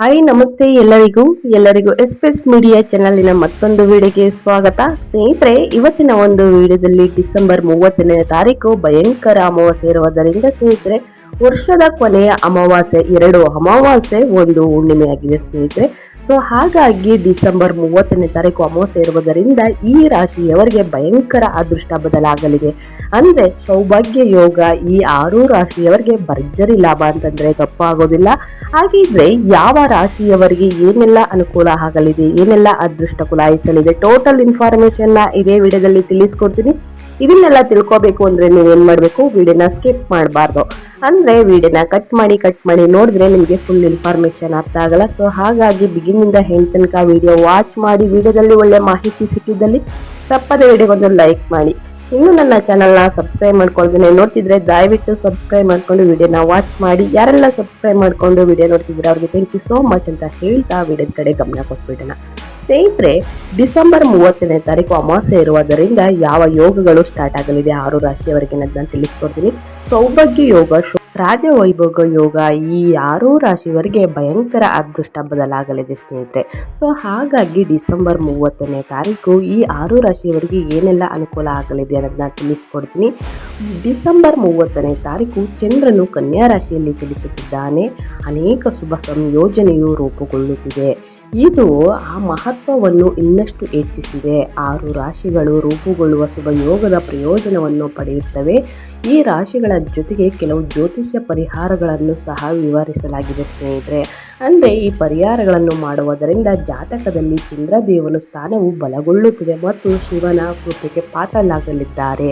Hi ನಮಸ್ತೆ ಎಲ್ಲರಿಗೂ. ಎಲ್ಲರಿಗೂ ಎಸ್ಪೆಸ್ ಮೀಡಿಯಾ ಚಾನಲಿನ ಮತ್ತೊಂದು ವಿಡಿಯೋಗೆ ಸ್ವಾಗತ. ಸ್ನೇಹಿತರೆ, ಇವತ್ತಿನ ಒಂದು ವಿಡಿಯೋದಲ್ಲಿ ಡಿಸೆಂಬರ್ ಮೂವತ್ತನೇ ತಾರೀಕು ಭಯಂಕರ ಅಮಾವಾಸ್ಯೆ ಇರುವುದರಿಂದ ಸ್ನೇಹಿತರೆ ವರ್ಷದ ಕೊನೆಯ ಅಮಾವಾಸ್ಯೆ, ಎರಡು ಅಮಾವಾಸ್ಯೆ ಒಂದು ಹುಣ್ಣಿಮೆಯಾಗಿದೆ ಸ್ನೇಹಿತರೆ. ಸೊ ಹಾಗಾಗಿ ಡಿಸೆಂಬರ್ ಮೂವತ್ತನೇ ತಾರೀಕು ಅಮಾವಾಸ್ಯೆ ಇರುವುದರಿಂದ ಈ ರಾಶಿಯವರಿಗೆ ಭಯಂಕರ ಅದೃಷ್ಟ ಬದಲಾಗಲಿದೆ. ಅಂದ್ರೆ ಸೌಭಾಗ್ಯ ಯೋಗ ಈ ಆರು ರಾಶಿಯವರಿಗೆ ಭರ್ಜರಿ ಲಾಭ ಅಂತಂದ್ರೆ ತಪ್ಪಾಗೋದಿಲ್ಲ ಹಾಗಿದ್ರೆ ಯಾವ ರಾಶಿಯವರಿಗೆ ಏನೆಲ್ಲ ಅನುಕೂಲ ಆಗಲಿದೆ, ಏನೆಲ್ಲ ಅದೃಷ್ಟ ಕುಲಾಯಿಸಲಿದೆ ಟೋಟಲ್ ಇನ್ಫಾರ್ಮೇಶನ್ನ ಇದೇ ವಿಡಿಯೋದಲ್ಲಿ ತಿಳಿಸ್ಕೊಡ್ತೀನಿ. ಇದನ್ನೆಲ್ಲ ತಿಳ್ಕೊಬೇಕು ಅಂದ್ರೆ ನೀವೇನ್ ಮಾಡಬೇಕು? ವಿಡಿಯೋನ ಸ್ಕಿಪ್ ಮಾಡಬಾರ್ದು. ಅಂದ್ರೆ ವಿಡಿಯೋನ ಕಟ್ ಮಾಡಿ ಕಟ್ ಮಾಡಿ ನೋಡಿದ್ರೆ ನಿಮಗೆ ಫುಲ್ ಇನ್ಫಾರ್ಮೇಶನ್ ಅರ್ಥ ಆಗಲ್ಲ. ಸೊ ಹಾಗಾಗಿ ಬಿಗಿನಿಂದ ಹೆಂಗ್ ತನಕ ವಿಡಿಯೋ ವಾಚ್ ಮಾಡಿ, ವಿಡಿಯೋದಲ್ಲಿ ಒಳ್ಳೆ ಮಾಹಿತಿ ಸಿಕ್ಕಿದ್ದಲ್ಲಿ ತಪ್ಪದೆ ವಿಡಿಯೋಗೊಂದು ಲೈಕ್ ಮಾಡಿ. ಇನ್ನು ನನ್ನ ಚಾನೆಲ್ನ ಸಬ್ಸ್ಕ್ರೈಬ್ ಮಾಡ್ಕೊಳ್ತೀನಿ ನೋಡ್ತಿದ್ರೆ ದಯವಿಟ್ಟು ಸಬ್ಸ್ಕ್ರೈಬ್ ಮಾಡ್ಕೊಂಡು ವಿಡಿಯೋನ ವಾಚ್ ಮಾಡಿ. ಯಾರೆಲ್ಲ ಸಬ್ಸ್ಕ್ರೈಬ್ ಮಾಡ್ಕೊಂಡು ವಿಡಿಯೋ ನೋಡ್ತಿದ್ರೆ ಅವ್ರಿಗೆ ಥ್ಯಾಂಕ್ ಯು ಸೋ ಮಚ್ ಅಂತ ಹೇಳ್ತಾ ವಿಡಿಯೋದ ಕಡೆ ಗಮನ ಕೊಟ್ಬಿಡೋಣ. ಸ್ನೇಹಿತರೆ, ಡಿಸೆಂಬರ್ ಮೂವತ್ತನೇ ತಾರೀಕು ಅಮಾವಾಸ್ಯೆ ಇರುವುದರಿಂದ ಯಾವ ಯೋಗಗಳು ಸ್ಟಾರ್ಟ್ ಆಗಲಿದೆ? ಆರು ರಾಶಿಯವರೆಗೆ ನಾನು ತಿಳಿಸ್ಕೊಡ್ತೀನಿ. ಸೌಭಾಗ್ಯ ಯೋಗ ರಾಜವೈಭೋಗ ಯೋಗ ಈ ಆರು ರಾಶಿಯವರಿಗೆ ಭಯಂಕರ ಅದೃಷ್ಟ ಬದಲಾಗಲಿದೆ ಸ್ನೇಹಿತರೆ. ಸೊ ಹಾಗಾಗಿ ಡಿಸೆಂಬರ್ ಮೂವತ್ತನೇ ತಾರೀಕು ಈ ಆರು ರಾಶಿಯವರಿಗೆ ಏನೆಲ್ಲ ಅನುಕೂಲ ಆಗಲಿದೆ ಅನ್ನೋದನ್ನ ತಿಳಿಸ್ಕೊಡ್ತೀನಿ. ಡಿಸೆಂಬರ್ ಮೂವತ್ತನೇ ತಾರೀಕು ಚಂದ್ರನು ಕನ್ಯಾ ರಾಶಿಯಲ್ಲಿ ಚಲಿಸುತ್ತಿದ್ದಾನೆ. ಅನೇಕ ಶುಭ ಸಂಯೋಜನೆಯು ರೂಪುಗೊಳ್ಳುತ್ತಿದೆ. ಇದು ಆ ಮಹತ್ವವನ್ನು ಇನ್ನಷ್ಟು ಹೆಚ್ಚಿಸಿದೆ. ಆರು ರಾಶಿಗಳು ರೂಪುಗೊಳ್ಳುವ ಶುಭಯೋಗದ ಪ್ರಯೋಜನವನ್ನು ಪಡೆಯುತ್ತವೆ. ಈ ರಾಶಿಗಳ ಜೊತೆಗೆ ಕೆಲವು ಜ್ಯೋತಿಷ್ಯ ಪರಿಹಾರಗಳನ್ನು ಸಹ ವಿವರಿಸಲಾಗಿದೆ ಸ್ನೇಹಿತರೆ. ಅಂದರೆ ಈ ಪರಿಹಾರಗಳನ್ನು ಮಾಡುವುದರಿಂದ ಜಾತಕದಲ್ಲಿ ಚಂದ್ರದೇವನ ಸ್ಥಾನವು ಬಲಗೊಳ್ಳುತ್ತದೆ ಮತ್ತು ಶಿವನ ಕೃಪೆಗೆ ಪಾತ್ರಲಾಗಲಿದ್ದಾರೆ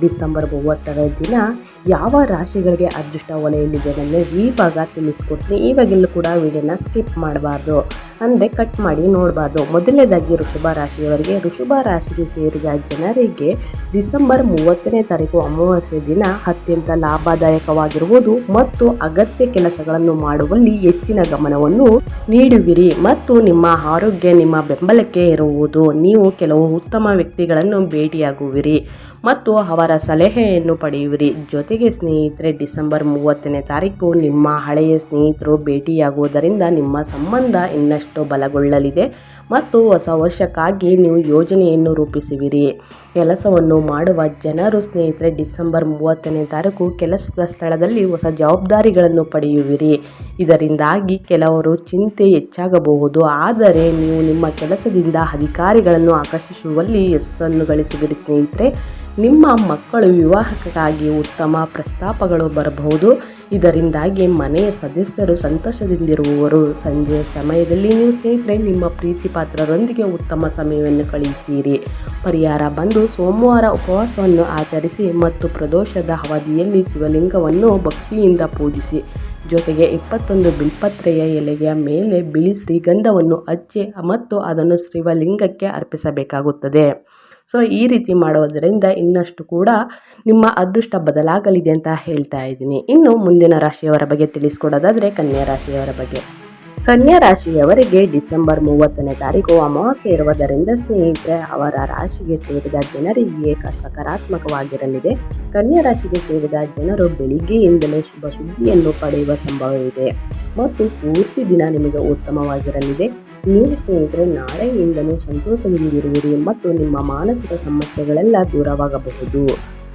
ಡಿಸೆಂಬರ್ ಮೂವತ್ತರ ದಿನ ಯಾವ ರಾಶಿಗಳಿಗೆ ಅದೃಷ್ಟ ಒಲೆಯಲ್ಲಿದೆ ಅನ್ನೋದು ಭಾಗ ತಿಳಿಸ್ಕೊಡ್ತೀನಿ. ಇವಾಗೆಲ್ಲೂ ಕೂಡ ವಿಡಿಯೋನ ಸ್ಕಿಪ್ ಮಾಡಬಾರ್ದು. ಅಂದರೆ ಕಟ್ ಮಾಡಿ ನೋಡಬಾರ್ದು. ಮೊದಲನೇದಾಗಿ ಋಷಭ ರಾಶಿಯವರಿಗೆ ಋಷಭ ರಾಶಿಗೆ ಸೇರಿದ ಜನರಿಗೆ ಡಿಸೆಂಬರ್ ಮೂವತ್ತನೇ ತಾರೀಕು ಅಮಾವಾಸ್ಯೆ ದಿನ ಅತ್ಯಂತ ಲಾಭದಾಯಕವಾಗಿರುವುದು ಮತ್ತು ಅಗತ್ಯ ಕೆಲಸಗಳನ್ನು ಮಾಡುವಲ್ಲಿ ಹೆಚ್ಚಿನ ಗಮನವನ್ನು ನೀಡುವಿರಿ ಮತ್ತು ನಿಮ್ಮ ಆರೋಗ್ಯ, ನಿಮ್ಮ ಬೆಂಬಲಕ್ಕೆ ಇರುವುದು ನೀವು ಕೆಲವು ಉತ್ತಮ ವ್ಯಕ್ತಿಗಳನ್ನು ಭೇಟಿಯಾಗುವಿರಿ ಮತ್ತು ಅವರ ಸಲಹೆಯನ್ನು ಪಡೆಯುವಿರಿ. ಜೊತೆಗೆ ಸ್ನೇಹಿತರೆ, ಡಿಸೆಂಬರ್ ಮೂವತ್ತನೇ ತಾರೀಕು ನಿಮ್ಮ ಹಳೆಯ ಸ್ನೇಹಿತರು ಭೇಟಿಯಾಗುವುದರಿಂದ ನಿಮ್ಮ ಸಂಬಂಧ ಇನ್ನಷ್ಟು ಬಲಗೊಳ್ಳಲಿದೆ ಮತ್ತು ಹೊಸ ವರ್ಷಕ್ಕಾಗಿ ನೀವು ಯೋಜನೆಯನ್ನು ರೂಪಿಸುವಿರಿ. ಕೆಲಸವನ್ನು ಮಾಡುವ ಜನರು ಸ್ನೇಹಿತರೆ, ಡಿಸೆಂಬರ್ ಮೂವತ್ತನೇ ತಾರೀಕು ಕೆಲಸದ ಸ್ಥಳದಲ್ಲಿ ಹೊಸ ಜವಾಬ್ದಾರಿಗಳನ್ನು ಪಡೆಯುವಿರಿ. ಇದರಿಂದಾಗಿ ಕೆಲವರು ಚಿಂತೆ ಹೆಚ್ಚಾಗಬಹುದು, ಆದರೆ ನೀವು ನಿಮ್ಮ ಕೆಲಸದಿಂದ ಅಧಿಕಾರಿಗಳನ್ನು ಆಕರ್ಷಿಸುವಲ್ಲಿ ಯಶಸ್ಸನ್ನು ಗಳಿಸುವಿರಿ ಸ್ನೇಹಿತರೆ. ನಿಮ್ಮ ಮಕ್ಕಳು ವಿವಾಹಕ್ಕಾಗಿ ಉತ್ತಮ ಪ್ರಸ್ತಾಪಗಳು ಬರಬಹುದು. ಇದರಿಂದಾಗಿ ಮನೆಯ ಸದಸ್ಯರು ಸಂತೋಷದಿಂದಿರುವವರು. ಸಂಜೆಯ ಸಮಯದಲ್ಲಿ ನೀವು ಸ್ನೇಹಿತರೆ, ನಿಮ್ಮ ಪ್ರೀತಿ ಪಾತ್ರರೊಂದಿಗೆ ಉತ್ತಮ ಸಮಯವನ್ನು ಕಳೆಯುತ್ತೀರಿ. ಪರಿಹಾರ ಬಂದು ಸೋಮವಾರ ಉಪವಾಸವನ್ನು ಆಚರಿಸಿ ಮತ್ತು ಪ್ರದೋಷದ ಅವಧಿಯಲ್ಲಿ ಶಿವಲಿಂಗವನ್ನು ಭಕ್ತಿಯಿಂದ ಪೂಜಿಸಿ. ಜೊತೆಗೆ ಇಪ್ಪತ್ತೊಂದು ಬಿಲ್ಪತ್ರೆಯ ಎಲೆಯ ಮೇಲೆ ಬಿಳಿ ಶ್ರೀಗಂಧವನ್ನು ಹಚ್ಚಿ ಮತ್ತು ಅದನ್ನು ಶಿವಲಿಂಗಕ್ಕೆ ಅರ್ಪಿಸಬೇಕಾಗುತ್ತದೆ. ಸೊ ಈ ರೀತಿ ಮಾಡೋದರಿಂದ ಇನ್ನಷ್ಟು ಕೂಡ ನಿಮ್ಮ ಅದೃಷ್ಟ ಬದಲಾಗಲಿದೆ ಅಂತ ಹೇಳ್ತಾ ಇದ್ದೀನಿ. ಇನ್ನು ಮುಂದಿನ ರಾಶಿಯವರ ಬಗ್ಗೆ ತಿಳಿಸ್ಕೊಡೋದಾದರೆ ಕನ್ಯಾ ರಾಶಿಯವರ ಬಗ್ಗೆ. ಕನ್ಯಾ ರಾಶಿಯವರಿಗೆ ಡಿಸೆಂಬರ್ ಮೂವತ್ತನೇ ತಾರೀಕು ಅಮಾವಾಸ್ಯೆ ಇರುವುದರಿಂದ ಸ್ನೇಹಿತರೆ, ಅವರ ರಾಶಿಗೆ ಸೇರಿದ ಜನರಿಗೆ ಸಕಾರಾತ್ಮಕವಾಗಿರಲಿದೆ. ಕನ್ಯಾ ರಾಶಿಗೆ ಸೇರಿದ ಜನರು ಬೆಳಿಗ್ಗೆಯಿಂದಲೇ ಶುಭ ಸುದ್ದಿಯನ್ನು ಪಡೆಯುವ ಸಂಭವವಿದೆ. ಮತ್ತು ಪೂರ್ತಿ ದಿನ ನಿಮಗೆ ಉತ್ತಮವಾಗಿರಲಿದೆ. ನೀವು ಸ್ನೇಹಿತರೆ, ನಾಳೆಯಿಂದಲೇ ಸಂತೋಷದಿಂದಿರುವಿರಿ ಮತ್ತು ನಿಮ್ಮ ಮಾನಸಿಕ ಸಮಸ್ಯೆಗಳೆಲ್ಲ ದೂರವಾಗಬಹುದು.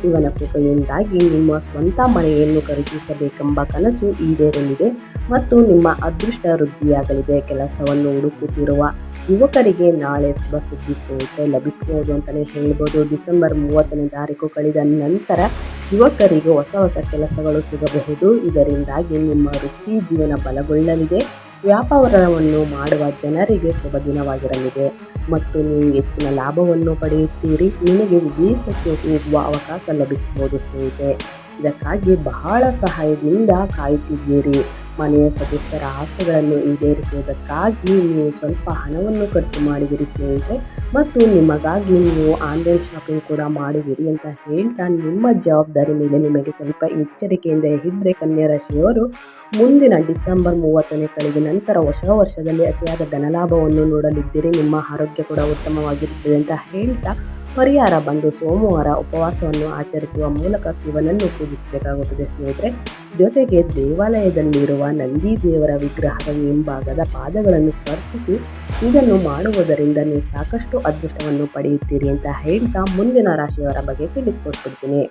ಶಿವನ ಕೃಪೆಯಿಂದಾಗಿ ನಿಮ್ಮ ಸ್ವಂತ ಮನೆಯನ್ನು ಖರೀದಿಸಬೇಕೆಂಬ ಕನಸು ಈಡೇರಲಿದೆ ಮತ್ತು ನಿಮ್ಮ ಅದೃಷ್ಟ ವೃದ್ಧಿಯಾಗಲಿದೆ. ಕೆಲಸವನ್ನು ಹುಡುಕುತ್ತಿರುವ ಯುವಕರಿಗೆ ನಾಳೆ ಶುಭ ಸುದ್ದಿ ಸ್ನೇಹಿತರೆ, ಲಭಿಸಬಹುದು ಅಂತಲೇ ಹೇಳ್ಬೋದು. ಡಿಸೆಂಬರ್ ಮೂವತ್ತನೇ ತಾರೀಕು ಕಳೆದ ನಂತರ ಯುವಕರಿಗೆ ಹೊಸ ಹೊಸ ಕೆಲಸಗಳು ಸಿಗಬಹುದು. ಇದರಿಂದಾಗಿ ನಿಮ್ಮ ವೃತ್ತಿ ಜೀವನ ಬಲಗೊಳ್ಳಲಿದೆ. ವ್ಯಾಪಾರವನ್ನು ಮಾಡುವ ಜನರಿಗೆ ಶುಭ ದಿನವಾಗಿರಲಿದೆ. ಮತ್ತು ನೀವು ಹೆಚ್ಚಿನ ಲಾಭವನ್ನು ಪಡೆಯುತ್ತೀರಿ. ನಿಮಗೆ ವಿದೇಶಕ್ಕೆ ಹೋಗುವ ಅವಕಾಶ ಲಭಿಸಬಹುದು ಸ್ನೇಹಿತೆ ಇದಕ್ಕಾಗಿ ಬಹಳ ಸಹಾಯದಿಂದ ಕಾಯುತ್ತಿದ್ದೀರಿ. ಮನೆಯ ಸದಸ್ಯರ ಆಸೆಗಳನ್ನು ಈಡೇರಿಸುವುದಕ್ಕಾಗಿ ನೀವು ಸ್ವಲ್ಪ ಹಣವನ್ನು ಖರ್ಚು ಮಾಡಿದಿರಿ ಸ್ನೇಹಿತರೆ. ಮತ್ತು ನಿಮಗಾಗಿ ನೀವು ಆನ್ಲೈನ್ ಶಾಪಿಂಗ್ ಕೂಡ ಮಾಡುವಿರಿ ಅಂತ ಹೇಳ್ತಾ ನಿಮ್ಮ ಜವಾಬ್ದಾರಿ ಮೇಲೆ ನಿಮಗೆ ಸ್ವಲ್ಪ ಎಚ್ಚರಿಕೆಯಿಂದ ಇದ್ದರೆ ಕನ್ಯಾ ರಾಶಿಯವರು ಮುಂದಿನ ಡಿಸೆಂಬರ್ ಮೂವತ್ತನೇ ಕಳೆದ ನಂತರ ಹೊಸ ವರ್ಷದಲ್ಲಿ ಅತಿಯಾದ ಧನಲಾಭವನ್ನು ನೋಡಲಿದ್ದೀರಿ. ನಿಮ್ಮ ಆರೋಗ್ಯ ಕೂಡ ಉತ್ತಮವಾಗಿರುತ್ತದೆ ಅಂತ ಹೇಳ್ತಾ ಪರಿಹಾರ ಬಂದು ಸೋಮವಾರ ಉಪವಾಸವನ್ನು ಆಚರಿಸುವ ಮೂಲಕ ಶಿವನನ್ನು ಪೂಜಿಸಬೇಕಾಗುತ್ತದೆ ಸ್ನೇಹಿತರೆ. ಜೊತೆಗೆ ದೇವಾಲಯದಲ್ಲಿರುವ ನಂದಿ ದೇವರ ವಿಗ್ರಹದ ಹಿಂಭಾಗದ ಪಾದಗಳನ್ನು ಸ್ಪರ್ಶಿಸಿ ಇದನ್ನು ಮಾಡುವುದರಿಂದ ನೀವು ಸಾಕಷ್ಟು ಅದೃಷ್ಟವನ್ನು ಪಡೆಯುತ್ತೀರಿ ಅಂತ ಹೇಳ್ತಾ ಮುಂದಿನ ರಾಶಿಯವರ ಬಗ್ಗೆ ತಿಳಿಸ್ಕೊಟ್ಬಿಡ್ತೀನಿ.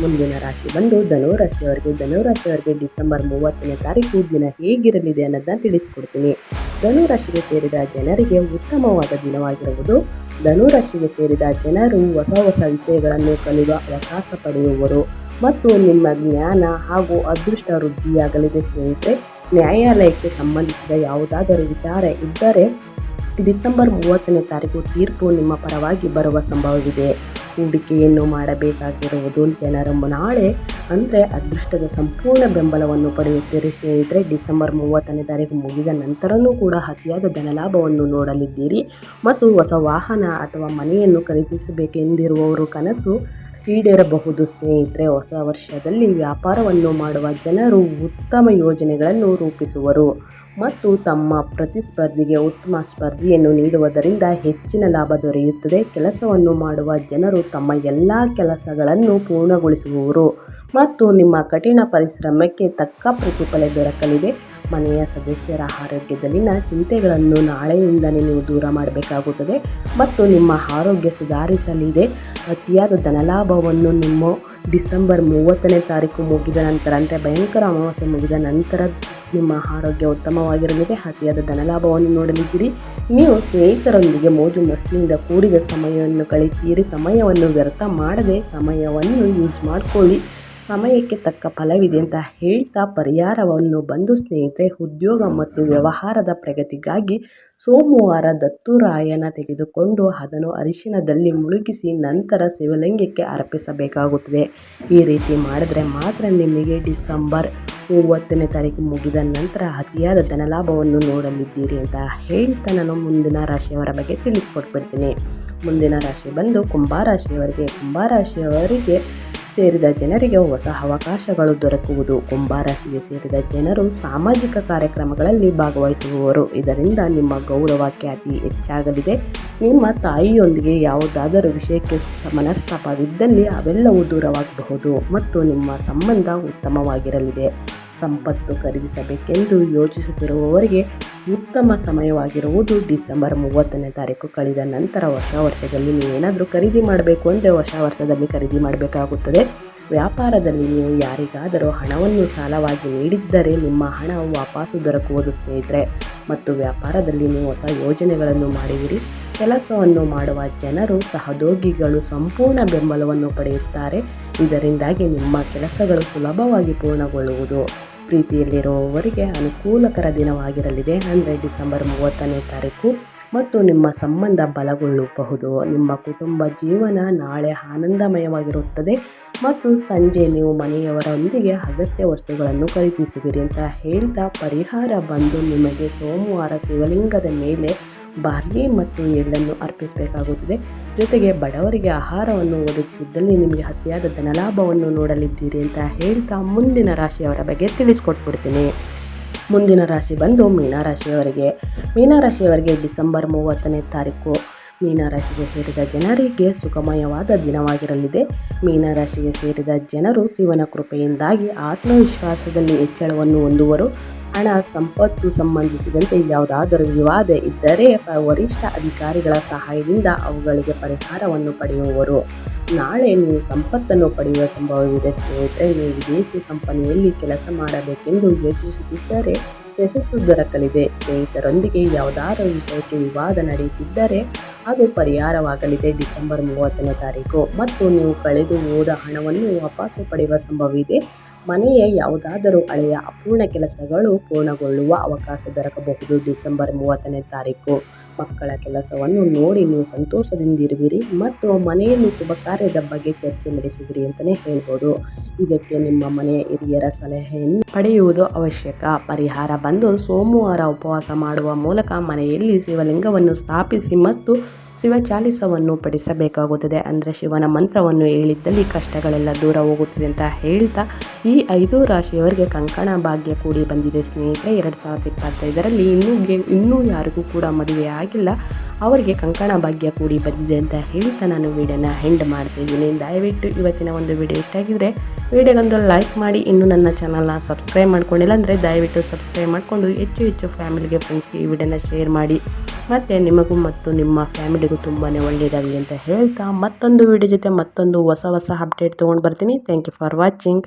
ಮುಂದಿನ ರಾಶಿ ಬಂದು ಧನುರಾಶಿಯವರಿಗೆ ಧನುರಾಶಿಯವರಿಗೆ ಧನು ಡಿಸೆಂಬರ್ ಮೂವತ್ತನೇ ತಾರೀಕು ದಿನ ಹೇಗಿರಲಿದೆ ಅನ್ನೋದನ್ನ ತಿಳಿಸ್ಕೊಡ್ತೀನಿ. ಧನುರಾಶಿಗೆ ಸೇರಿದ ಜನರಿಗೆ ಉತ್ತಮವಾದ ದಿನವಾಗಿರುವುದು ಧನು ರಾಶಿಗೆ ಸೇರಿದ ಜನರು ಹೊಸ ಹೊಸ ವಿಷಯಗಳನ್ನು ಕಲಿಯುವ ಅವಕಾಶ ಪಡೆಯುವರು. ಮತ್ತು ನಿಮ್ಮ ಜ್ಞಾನ ಹಾಗೂ ಅದೃಷ್ಟ ವೃದ್ಧಿಯಾಗಲಿದೆ ಸ್ನೇಹಿತರೆ. ನ್ಯಾಯಾಲಯಕ್ಕೆ ಸಂಬಂಧಿಸಿದ ಯಾವುದಾದರೂ ವಿಚಾರ ಇದ್ದರೆ ಡಿಸೆಂಬರ್ ಮೂವತ್ತನೇ ತಾರೀಕು ತೀರ್ಪು ನಿಮ್ಮ ಪರವಾಗಿ ಬರುವ ಸಂಭವವಿದೆ. ಹೂಡಿಕೆಯನ್ನು ಮಾಡಬೇಕಾಗಿರುವುದು ಜನರ ನಾಳೆ, ಅಂದರೆ ಅದೃಷ್ಟದ ಸಂಪೂರ್ಣ ಬೆಂಬಲವನ್ನು ಪಡೆಯುತ್ತೀರಿ ಸ್ನೇಹಿತರೆ. ಡಿಸೆಂಬರ್ ಮೂವತ್ತನೇ ತಾರೀಕು ಮುಗಿದ ನಂತರವೂ ಕೂಡ ಅತಿಯಾದ ಧನಲಾಭವನ್ನು ನೋಡಲಿದ್ದೀರಿ. ಮತ್ತು ಹೊಸ ವಾಹನ ಅಥವಾ ಮನೆಯನ್ನು ಖರೀದಿಸಬೇಕೆಂದಿರುವವರು ಕನಸು ಈಡೇರಬಹುದು ಸ್ನೇಹಿತರೆ, ಹೊಸ ವರ್ಷದಲ್ಲಿ ವ್ಯಾಪಾರವನ್ನು ಮಾಡುವ ಜನರು ಉತ್ತಮ ಯೋಜನೆಗಳನ್ನು ರೂಪಿಸುವರು ಮತ್ತು ತಮ್ಮ ಪ್ರತಿಸ್ಪರ್ಧಿಗೆ ಉತ್ತಮ ಸ್ಪರ್ಧೆಯನ್ನು ನೀಡುವುದರಿಂದ ಹೆಚ್ಚಿನ ಲಾಭ ದೊರೆಯುತ್ತದೆ. ಕೆಲಸವನ್ನು ಮಾಡುವ ಜನರು ತಮ್ಮ ಎಲ್ಲ ಕೆಲಸಗಳನ್ನು ಪೂರ್ಣಗೊಳಿಸುವವರು ಮತ್ತು ನಿಮ್ಮ ಕಠಿಣ ಪರಿಶ್ರಮಕ್ಕೆ ತಕ್ಕ ಪ್ರತಿಫಲ ದೊರಕಲಿದೆ. ಮನೆಯ ಸದಸ್ಯರ ಆರೋಗ್ಯದಲ್ಲಿನ ಚಿಂತೆಗಳನ್ನು ನಾಳೆಯಿಂದಲೇ ನೀವು ದೂರ ಮಾಡಬೇಕಾಗುತ್ತದೆ. ಮತ್ತು ನಿಮ್ಮ ಆರೋಗ್ಯ ಸುಧಾರಿಸಲಿದೆ. ಅತಿಯಾದ ಧನಲಾಭವನ್ನು ನಿಮ್ಮ ಡಿಸೆಂಬರ್ ಮೂವತ್ತನೇ ತಾರೀಕು ಮುಗಿದ ನಂತರ, ಅಂದರೆ ಭಯಂಕರ ಅಮಾವಾಸ್ಯೆ ಮುಗಿದ ನಂತರ ನಿಮ್ಮ ಆರೋಗ್ಯ ಉತ್ತಮವಾಗಿರಲಿದೆ. ಅತಿಯಾದ ಧನಲಾಭವನ್ನು ನೋಡಲಿದ್ದೀರಿ. ನೀವು ಸ್ನೇಹಿತರೊಂದಿಗೆ ಮೋಜು ಮಸ್ತಿಯಿಂದ ಕೂಡಿದ ಸಮಯವನ್ನು ಕಳಿತೀರಿ ಸಮಯವನ್ನು ವ್ಯರ್ಥ ಮಾಡದೆ ಸಮಯವನ್ನು ಯೂಸ್ ಮಾಡಿಕೊಳ್ಳಿ. ಸಮಯಕ್ಕೆ ತಕ್ಕ ಫಲವಿದೆ ಅಂತ ಹೇಳ್ತಾ ಪರಿಹಾರವನ್ನು ಬಂದು ಸ್ನೇಹಿತರೆ, ಉದ್ಯೋಗ ಮತ್ತು ವ್ಯವಹಾರದ ಪ್ರಗತಿಗಾಗಿ ಸೋಮವಾರ ದತ್ತುರಾಯನ ತೆಗೆದುಕೊಂಡು ಅದನ್ನು ಅರಿಶಿಣದಲ್ಲಿ ಮುಳುಗಿಸಿ ನಂತರ ಶಿವಲಿಂಗಕ್ಕೆ ಅರ್ಪಿಸಬೇಕಾಗುತ್ತದೆ. ಈ ರೀತಿ ಮಾಡಿದ್ರೆ ಮಾತ್ರ ನಿಮಗೆ ಡಿಸೆಂಬರ್ ಮೂವತ್ತನೇ ತಾರೀಕು ಮುಗಿದ ನಂತರ ಅತಿಯಾದ ಧನಲಾಭವನ್ನು ನೋಡಲಿದ್ದೀರಿ ಅಂತ ಹೇಳ್ತಾ ನಾನು ಮುಂದಿನ ರಾಶಿಯವರ ಬಗ್ಗೆ ತಿಳಿಸ್ಕೊಟ್ಬಿಡ್ತೀನಿ. ಮುಂದಿನ ರಾಶಿ ಬಂದು ಕುಂಭರಾಶಿಯವರಿಗೆ ಕುಂಭರಾಶಿಯವರಿಗೆ ಸೇರಿದ ಜನರಿಗೆ ಹೊಸ ಅವಕಾಶಗಳು ದೊರಕುವುದು. ಕುಂಭರಾಶಿಗೆ ಸೇರಿದ ಜನರು ಸಾಮಾಜಿಕ ಕಾರ್ಯಕ್ರಮಗಳಲ್ಲಿ ಭಾಗವಹಿಸುವವರು. ಇದರಿಂದ ನಿಮ್ಮ ಗೌರವ ಖ್ಯಾತಿ ಹೆಚ್ಚಾಗಲಿದೆ. ನಿಮ್ಮ ತಾಯಿಯೊಂದಿಗೆ ಯಾವುದಾದರೂ ವಿಷಯಕ್ಕೆ ಮನಸ್ತಾಪವಿದ್ದಲ್ಲಿ ಅವೆಲ್ಲವೂ ದೂರವಾಗಬಹುದು ಮತ್ತು ನಿಮ್ಮ ಸಂಬಂಧ ಉತ್ತಮವಾಗಿರಲಿದೆ. ಸಂಪತ್ತು ಖರೀದಿಸಬೇಕೆಂದು ಯೋಚಿಸುತ್ತಿರುವವರಿಗೆ ಉತ್ತಮ ಸಮಯವಾಗಿರುವುದು ಡಿಸೆಂಬರ್ ಮೂವತ್ತನೇ ತಾರೀಕು ಕಳೆದ ನಂತರ ಹೊಸ ವರ್ಷದಲ್ಲಿ ನೀವೇನಾದರೂ ಖರೀದಿ ಮಾಡಬೇಕು ಅಂದರೆ ಹೊಸ ವರ್ಷದಲ್ಲಿ ಖರೀದಿ ಮಾಡಬೇಕಾಗುತ್ತದೆ. ವ್ಯಾಪಾರದಲ್ಲಿ ನೀವು ಯಾರಿಗಾದರೂ ಹಣವನ್ನು ಸಾಲವಾಗಿ ನೀಡಿದ್ದರೆ ನಿಮ್ಮ ಹಣ ವಾಪಸ್ಸು ದೊರಕುವುದು ಸ್ನೇಹಿತರೆ. ಮತ್ತು ವ್ಯಾಪಾರದಲ್ಲಿ ನೀವು ಹೊಸ ಯೋಜನೆಗಳನ್ನು ಮಾಡುವಿರಿ ಕೆಲಸವನ್ನು ಮಾಡುವ ಜನರು ಸಹೋದ್ಯೋಗಿಗಳು ಸಂಪೂರ್ಣ ಬೆಂಬಲವನ್ನು ಪಡೆಯುತ್ತಾರೆ. ಇದರಿಂದಾಗಿ ನಿಮ್ಮ ಕೆಲಸಗಳು ಸುಲಭವಾಗಿ ಪೂರ್ಣಗೊಳ್ಳುವುದು. ಪ್ರೀತಿಯಲ್ಲಿರುವವರಿಗೆ ಅನುಕೂಲಕರ ದಿನವಾಗಿರಲಿದೆ. ಅಂದರೆ ಡಿಸೆಂಬರ್ ಮೂವತ್ತನೇ ತಾರೀಕು. ಮತ್ತು ನಿಮ್ಮ ಸಂಬಂಧ ಬಲಗೊಳ್ಳಬಹುದು. ನಿಮ್ಮ ಕುಟುಂಬ ಜೀವನ ನಾಳೆ ಆನಂದಮಯವಾಗಿರುತ್ತದೆ. ಮತ್ತು ಸಂಜೆ ನೀವು ಮನೆಯವರೊಂದಿಗೆ ಅಗತ್ಯ ವಸ್ತುಗಳನ್ನು ಖರೀದಿಸುವಿರಿ ಅಂತ ಹೇಳ್ತಾ ಪರಿಹಾರ ಬಂದು ನಿಮಗೆ ಸೋಮವಾರ ಶಿವಲಿಂಗದ ಮೇಲೆ ಬಾರ್ಲಿ ಮತ್ತು ಎಳ್ಳನ್ನು ಅರ್ಪಿಸಬೇಕಾಗುತ್ತದೆ. ಜೊತೆಗೆ ಬಡವರಿಗೆ ಆಹಾರವನ್ನು ಒದಗಿಸಿದ್ದಲ್ಲಿ ನಿಮಗೆ ಅತಿಯಾದ ಧನಲಾಭವನ್ನು ನೋಡಲಿದ್ದೀರಿ ಅಂತ ಹೇಳ್ತಾ ಮುಂದಿನ ರಾಶಿಯವರ ಬಗ್ಗೆ ತಿಳಿಸ್ಕೊಟ್ಬಿಡ್ತೀನಿ. ಮುಂದಿನ ರಾಶಿ ಬಂದು ಮೀನರಾಶಿಯವರಿಗೆ. ಮೀನರಾಶಿಯವರಿಗೆ ಡಿಸೆಂಬರ್ ಮೂವತ್ತನೇ ತಾರೀಕು. ಮೀನರಾಶಿಗೆ ಸೇರಿದ ಜನರಿಗೆ ಸುಖಮಯವಾದ ದಿನವಾಗಿರಲಿದೆ. ಮೀನರಾಶಿಗೆ ಸೇರಿದ ಜನರು ಶಿವನ ಕೃಪೆಯಿಂದಾಗಿ ಆತ್ಮವಿಶ್ವಾಸದಲ್ಲಿ ಹೆಚ್ಚಳವನ್ನು ಹೊಂದುವರು. ಹಣ, ಸಂಪತ್ತು ಸಂಬಂಧಿಸಿದಂತೆ ಯಾವುದಾದರೂ ವಿವಾದ ಇದ್ದರೆ ವರಿಷ್ಠ ಅಧಿಕಾರಿಗಳ ಸಹಾಯದಿಂದ ಅವುಗಳಿಗೆ ಪರಿಹಾರವನ್ನು ಪಡೆಯುವವರು ನಾಳೆ ನೀವು ಸಂಪತ್ತನ್ನು ಪಡೆಯುವ ಸಂಭವವಿದೆ. ಸ್ನೇಹಿತರೆ, ನೀವು ವಿದೇಶಿ ಕಂಪನಿಯಲ್ಲಿ ಕೆಲಸ ಮಾಡಬೇಕೆಂದು ಯೋಚಿಸುತ್ತಿದ್ದರೆ ಯಶಸ್ಸು ದೊರಕಲಿದೆ. ಸ್ನೇಹಿತರೊಂದಿಗೆ ಯಾವುದಾದರೂ ವಿಷಯಕ್ಕೆ ವಿವಾದ ನಡೆಯುತ್ತಿದ್ದರೆ ಅದು ಪರಿಹಾರವಾಗಲಿದೆ. ಡಿಸೆಂಬರ್ ಮೂವತ್ತನೇ ತಾರೀಕು. ಮತ್ತು ನೀವು ಕಳೆದು ಹೋದ ಹಣವನ್ನು ವಾಪಸ್ಸು ಪಡೆಯುವ ಸಂಭವವಿದೆ. ಮನೆಯ ಯಾವುದಾದರೂ ಹಳೆಯ ಅಪೂರ್ಣ ಕೆಲಸಗಳು ಪೂರ್ಣಗೊಳ್ಳುವ ಅವಕಾಶ ದೊರಕಬಹುದು. ಡಿಸೆಂಬರ್ ಮೂವತ್ತನೇ ತಾರೀಕು. ಮಕ್ಕಳ ಕೆಲಸವನ್ನು ನೋಡಿ ನೀವು ಸಂತೋಷದಿಂದಿರುವಿರಿ ಮತ್ತು ಮನೆಯಲ್ಲಿ ಶುಭ ಕಾರ್ಯದ ಬಗ್ಗೆ ಚರ್ಚೆ ನಡೆಸಿದಿರಿ ಅಂತಲೇ ಹೇಳ್ಬೋದು. ಇದಕ್ಕೆ ನಿಮ್ಮ ಮನೆಯ ಹಿರಿಯರ ಸಲಹೆಯನ್ನು ಪಡೆಯುವುದು ಅವಶ್ಯಕ. ಪರಿಹಾರ ಬಂದು ಸೋಮವಾರ ಉಪವಾಸ ಮಾಡುವ ಮೂಲಕ ಮನೆಯಲ್ಲಿ ಶಿವಲಿಂಗವನ್ನು ಸ್ಥಾಪಿಸಿ ಮತ್ತು ಶಿವ ಚಾಲಿಸವನ್ನು ಪಡಿಸಬೇಕಾಗುತ್ತದೆ. ಅಂದರೆ ಶಿವನ ಮಂತ್ರವನ್ನು ಹೇಳಿದ್ದಲ್ಲಿ ಕಷ್ಟಗಳೆಲ್ಲ ದೂರ ಹೋಗುತ್ತದೆ ಅಂತ ಹೇಳ್ತಾ ಈ ಐದು ರಾಶಿಯವರಿಗೆ ಕಂಕಣ ಭಾಗ್ಯ ಕೂಡಿ ಬಂದಿದೆ. ಸ್ನೇಹಿತರೆ, ಎರಡು ಸಾವಿರದ ಇಪ್ಪತ್ತೈದರಲ್ಲಿ ಇನ್ನೂ ಇನ್ನೂ ಯಾರಿಗೂ ಕೂಡ ಮದುವೆ ಆಗಿಲ್ಲ. ಅವರಿಗೆ ಕಂಕಣ ಭಾಗ್ಯ ಕೂಡಿ ಬಂದಿದೆ ಅಂತ ಹೇಳ್ತಾ ನಾನು ವೀಡಿಯೋನ ಹೆಂಡ್ ಮಾಡ್ತಿದ್ದೀನಿ. ದಯವಿಟ್ಟು ಇವತ್ತಿನ ಒಂದು ವಿಡಿಯೋ ಇಷ್ಟ ಆಗಿದ್ರೆ ವಿಡಿಯೋಗೊಂದು ಲೈಕ್ ಮಾಡಿ. ಇನ್ನೂ ನನ್ನ ಚಾನಲ್ನ ಸಬ್ಸ್ಕ್ರೈಬ್ ಮಾಡ್ಕೊಂಡಿಲ್ಲ ಅಂದರೆ ದಯವಿಟ್ಟು ಸಬ್ಸ್ಕ್ರೈಬ್ ಮಾಡಿಕೊಂಡು ಹೆಚ್ಚು ಹೆಚ್ಚು ಫ್ಯಾಮಿಲಿಗೆ ಫ್ರೆಂಡ್ಸ್ಗೆ ಈ ವಿಡಿಯೋನ ಶೇರ್ ಮಾಡಿ. ಮತ್ತು ನಿಮಗೂ ಮತ್ತು ನಿಮ್ಮ ಫ್ಯಾಮಿಲಿಗೂ ತುಂಬಾ ಒಳ್ಳೆಯದಾಗಲಿ ಅಂತ ಹೇಳ್ತಾ ಮತ್ತೊಂದು ವಿಡಿಯೋ ಜೊತೆ ಮತ್ತೊಂದು ಹೊಸ ಹೊಸ ಅಪ್ಡೇಟ್ ತೊಗೊಂಡು ಬರ್ತೀನಿ. Thank you for watching